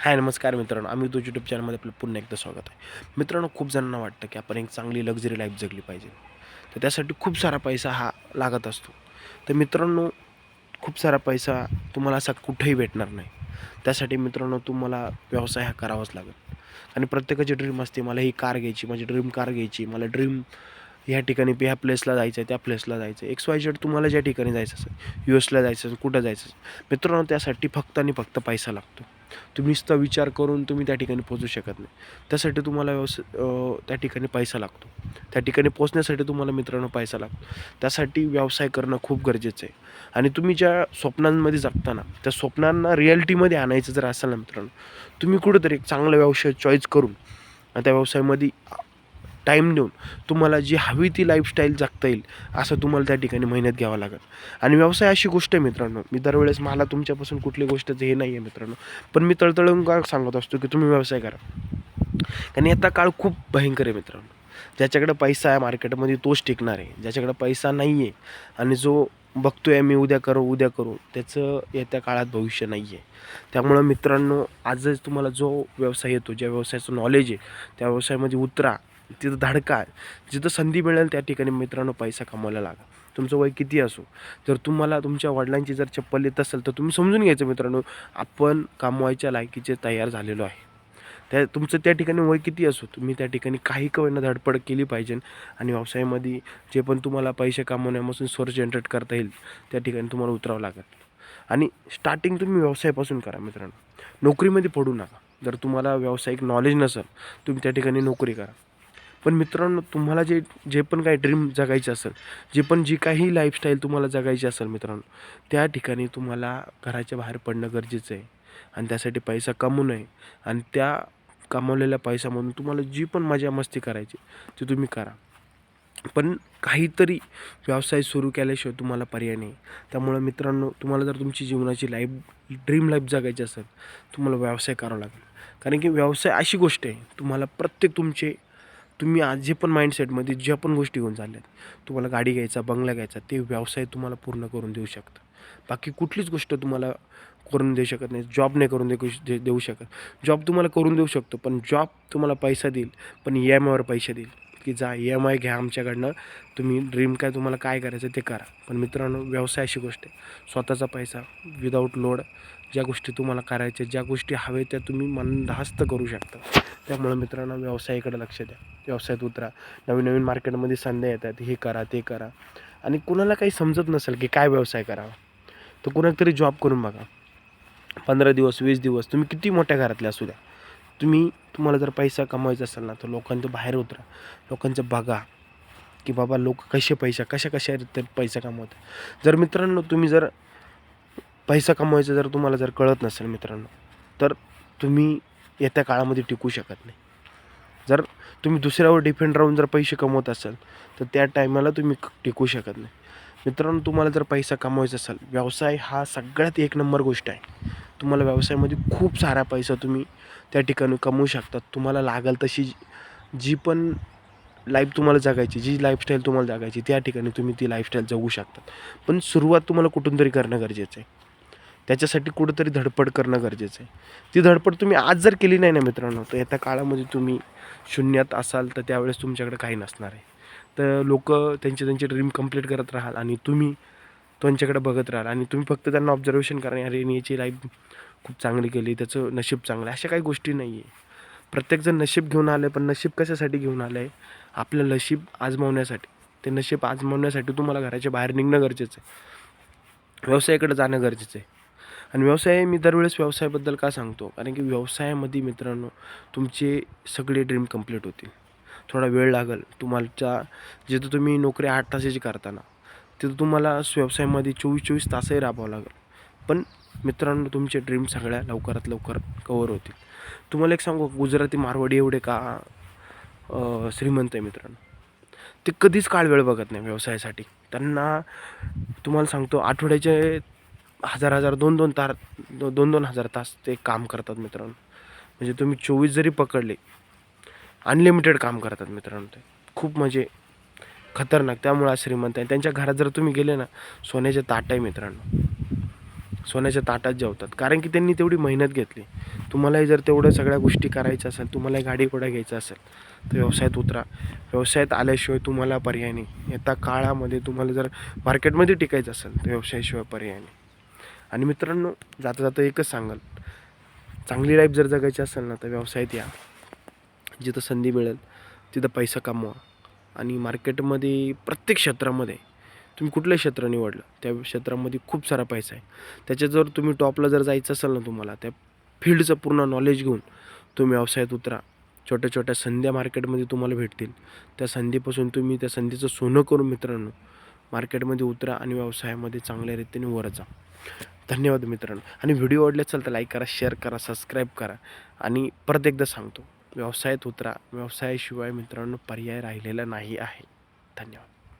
हाय नमस्कार मित्रांनो. आम्ही तो यूट्यूब चॅनलमध्ये आपलं पुन्हा एकदा स्वागत आहे. मित्रांनो खूप जणांना वाटतं की आपण एक चांगली लक्झरी लाईफ जगली पाहिजे. तर त्यासाठी खूप सारा पैसा हा लागत असतो. तर मित्रांनो खूप सारा पैसा तुम्हाला असा कुठेही भेटणार नाही. त्यासाठी मित्रांनो तुम्हाला व्यवसाय हा करावाच लागेल. आणि प्रत्येकाची ड्रीम असते मला ही कार घ्यायची माझी ड्रीम कार घ्यायची मला ड्रीम ह्या ठिकाणी ह्या प्लेसला जायचं आहे त्या प्लेसला जायचं आहे एक्स वाय जेड तुम्हाला ज्या ठिकाणी जायचं असेल यू एसला जायचं असेल कुठं जायचं असेल. मित्रांनो त्यासाठी फक्त आणि फक्त पैसा लागतो. तुम्ही नुसता विचार करून तुम्ही त्या ठिकाणी पोचू शकत नाही. त्यासाठी तुम्हाला व्यवस त्या ठिकाणी पैसा लागतो. त्या ठिकाणी पोचण्यासाठी तुम्हाला मित्रांनो पैसा लागतो. त्यासाठी व्यवसाय करणं खूप गरजेचं आहे. आणि तुम्ही ज्या स्वप्नांमध्ये जगताना त्या स्वप्नांना रिॲलिटीमध्ये आणायचं जर असेल ना मित्रांनो तुम्ही कुठंतरी एक चांगला व्यवसाय चॉईस करून त्या व्यवसायामध्ये टाईम देऊन तुम्हाला जी हवी ती लाईफस्टाईल जगता येईल असं तुम्हाला त्या ठिकाणी मेहनत घ्यावं लागेल. आणि व्यवसाय अशी गोष्ट आहे मित्रांनो मी दरवेळेस मला तुमच्यापासून कुठली गोष्टचं हे नाही आहे मित्रांनो पण मी तळतळून का सांगत असतो की तुम्ही व्यवसाय करा. कारण आता काळ खूप भयंकर आहे मित्रांनो. ज्याच्याकडे पैसा आहे मार्केटमध्ये तोच टिकणार आहे. ज्याच्याकडे पैसा नाही आहे आणि जो बघतो आहे मी उद्या करू उद्या करू त्याचं येत्या काळात भविष्य नाही आहे त्यामुळं मित्रांनो आजच तुम्हाला जो व्यवसाय येतो ज्या व्यवसायाचं नॉलेज आहे त्या व्यवसायामध्ये उतरा. तिथं धडका जिथं संधी मिळेल त्या ठिकाणी मित्रांनो पैसा कमवायला लागा. तुमचं वय किती असो. जर तुम्हाला तुमच्या वडिलांची जर चप्पल येत असेल तर तुम्ही समजून घ्यायचं मित्रांनो आपण कमवायच्या लायकीचे तयार झालेलो आहे. त्या तुमचं त्या ठिकाणी वय किती असो तुम्ही त्या ठिकाणी काही कवयनं धडपड केली पाहिजे. आणि व्यवसायामध्ये जे पण तुम्हाला पैसे कमवण्यापासून सोर्स जनरेट करता येईल त्या ठिकाणी तुम्हाला उतरावं लागेल. आणि स्टार्टिंग तुम्ही व्यवसायापासून करा मित्रांनो. नोकरीमध्ये पडू नका. जर तुम्हाला व्यावसायिक नॉलेज नसेल तुम्ही त्या ठिकाणी नोकरी करा. पण मित्रांनो तुम्हाला जे जे पण काही ड्रीम जगायची असेल जे पण जी काही लाईफस्टाईल तुम्हाला जगायची असेल मित्रांनो त्या ठिकाणी तुम्हाला घराच्या बाहेर पडणं गरजेचं आहे. आणि त्यासाठी पैसा कमवू नये. आणि त्या कमवलेल्या पैशामधून तुम्हाला जी पण मजा मस्ती करायची ती तुम्ही करा. पण काहीतरी व्यवसाय सुरू केल्याशिवाय तुम्हाला पर्याय नाही. त्यामुळं मित्रांनो तुम्हाला जर तुमची जीवनाची लाईफ ड्रीम लाईफ जगायची असेल तुम्हाला व्यवसाय करावा लागेल. कारण की व्यवसाय अशी गोष्ट आहे तुम्हाला प्रत्येक तुमचे तुम्ही आज जे पण माइंडसेटमध्ये ज्या पण गोष्टी घेऊन चालल्यात तुम्हाला गाडी घ्यायचा बंगला घ्यायचा ते व्यवसाय तुम्हाला पूर्ण करून देऊ शकतं बाकी कुठलीच गोष्ट तुम्हाला करून देऊ शकत नाही जॉब नाही करून देऊ देऊ शकत. जॉब तुम्हाला करून देऊ शकतो पण जॉब तुम्हाला पैसा देईल पण ई एम आयवर पैसे देईल की जा ई एम आय घ्या आमच्याकडनं तुम्ही ड्रीम काय तुम्हाला काय करायचं ते करा. पण मित्रांनो व्यवसाय अशी गोष्ट आहे. स्वतःचा पैसा विदाऊट लोड ज्या गोष्टी तुम्हाला करायच्या ज्या गोष्टी हवे त्या तुम्ही मनधास्त करू शकता. त्यामुळे मित्रांनो व्यवसायाकडे लक्ष द्या. व्यवसायात उतरा. नवीन नवीन मार्केटमध्ये संध्या येतात. हे करा ते करा. आणि कुणाला काही समजत नसेल की काय व्यवसाय करावा तर कुणाला तरी जॉब करून बघा. पंधरा दिवस वीस दिवस तुम्ही किती मोठ्या घरातले असू द्या. तुम्ही तुम्हाला जर पैसा कमवायचा असेल ना तर लोकांचं बाहेर उतरा. लोकांचं बघा की बाबा लोक कसे पैसा कशा कशा पैसा कमवतात. जर मित्रांनो तुम्ही जर पैसा कमवायचा जर तुम्हाला जर कळत नसेल मित्रांनो तर तुम्ही येत्या काळामध्ये टिकू शकत नाही. जर तुम्ही दुसऱ्यावर डिपेंड राहून जर पैसे कमवत असाल तर त्या टायमाला तुम्ही टिकू शकत नाही. मित्रांनो तुम्हाला जर पैसा कमवायचा असेल व्यवसाय हा सगळ्यात एक नंबर गोष्ट आहे. तुम्हाला व्यवसायामध्ये खूप सारा पैसा तुम्ही त्या ठिकाणी कमवू शकतात तुम्हाला लागेल तशी जी- जी पण लाईफ तुम्हाला जगायची जी लाईफस्टाईल तुम्हाला जगायची त्या ठिकाणी तुम्ही ती लाईफस्टाईल जगू शकतात पण सुरुवात तुम्हाला कुठून तरी करणं गरजेचं आहे. त्याच्यासाठी कुठंतरी धडपड करणं गरजेचं आहे. ती धडपड तुम्ही आज जर केली नाही ना मित्रांनो तर येत्या काळामध्ये तुम्ही शून्यात असाल तर त्यावेळेस तुमच्याकडे काही नसणार आहे. तर लोक त्यांचे त्यांचे ड्रीम कंप्लीट करत राहाल आणि तुम्ही त्यांच्याकडे बघत राहाल आणि तुम्ही फक्त त्यांना ऑब्झर्वेशन करा अरे याची लाईफ खूप चांगली केली त्याचं नशीब चांगलं आहे. अशा काही गोष्टी नाही आहे प्रत्येकजण नशीब घेऊन आलं आहे पण नशीब कशासाठी घेऊन आलं आहे आपलं नशीब आजमावण्यासाठी. ते नशीब आजमावण्यासाठी तुम्हाला घराच्या बाहेर निघणं गरजेचं आहे. व्यवसायाकडे जाणं गरजेचं आहे. आणि व्यवसाय मी दरवेळेस व्यवसायाबद्दल का सांगतो? कारण की व्यवसायामध्ये मित्रांनो तुमचे सगळे ड्रीम कंप्लीट होतील. थोडा वेळ लागेल. तुम्हाला जिथं तुम्ही नोकरी आठ तासाची करताना तिथं तुम्हाला व्यवसायामध्ये चोवीस चोवीस तासही राबावं लागेल. पण मित्रांनो तुमचे ड्रीम सगळ्या लवकरात लवकर कवर होतील. तुम्हाला एक सांगू गुजराती मारवाडी एवढे का श्रीमंत आहे मित्रांनो? ते कधीच काळ वेळ बघत नाही व्यवसायासाठी. त्यांना तुम्हाला सांगतो आठवड्याचे हजार हजार दोन दोन तार दो दोन दोन हजार तास ते काम करतात मित्रांनो. म्हणजे तुम्ही चोवीस जरी पकडले अनलिमिटेड काम करतात मित्रांनो ते. खूप म्हणजे खतरनाक. त्यामुळे श्रीमंत आहे. त्यांच्या घरात जर तुम्ही गेले ना सोन्याच्या ताट आहे मित्रांनो. सोन्याच्या ताटात जेवतात. कारण की त्यांनी तेवढी मेहनत घेतली. तुम्हालाही जर तेवढं सगळ्या गोष्टी करायच्या असेल तुम्हालाही गाडी घोडा घ्यायचा असेल तर व्यवसायात उतरा. व्यवसायात आल्याशिवाय तुम्हाला पर्याय नाही. येत्या काळामध्ये तुम्हाला जर मार्केटमध्ये टिकायचं असेल तर व्यवसायाशिवाय पर्याय नाही. आणि मित्रांनो जाता जाता एकच सांगाल. चांगली लाईफ जर जगायची असेल ना तर व्यवसायात या. जिथं संधी मिळेल तिथं पैसा कमवा. आणि मार्केटमध्ये प्रत्येक क्षेत्रामध्ये तुम्ही कुठलं क्षेत्र निवडलं त्या क्षेत्रामध्ये खूप सारा पैसा आहे. त्याच्यात जर तुम्ही टॉपला जर जायचं असेल ना तुम्हाला त्या फील्डचं पूर्ण नॉलेज घेऊन तुम्ही व्यवसायात उतरा. छोट्या छोट्या संध्या मार्केटमध्ये तुम्हाला भेटतील. त्या संधीपासून तुम्ही त्या संधीचं सोनं करून मित्रांनो मार्केटमध्ये उतरा आणि व्यवसायामध्ये चांगल्या रीतीने वर जा. धन्यवाद मित्रांनो. आणि व्हिडिओ आवडले असेल तर लाईक करा शेअर करा सबस्क्राईब करा. आणि परत एकदा सांगतो व्यवसायात उतरा. व्यवसायाशिवाय मित्रांनो पर्याय राहिलेला नाही आहे. धन्यवाद.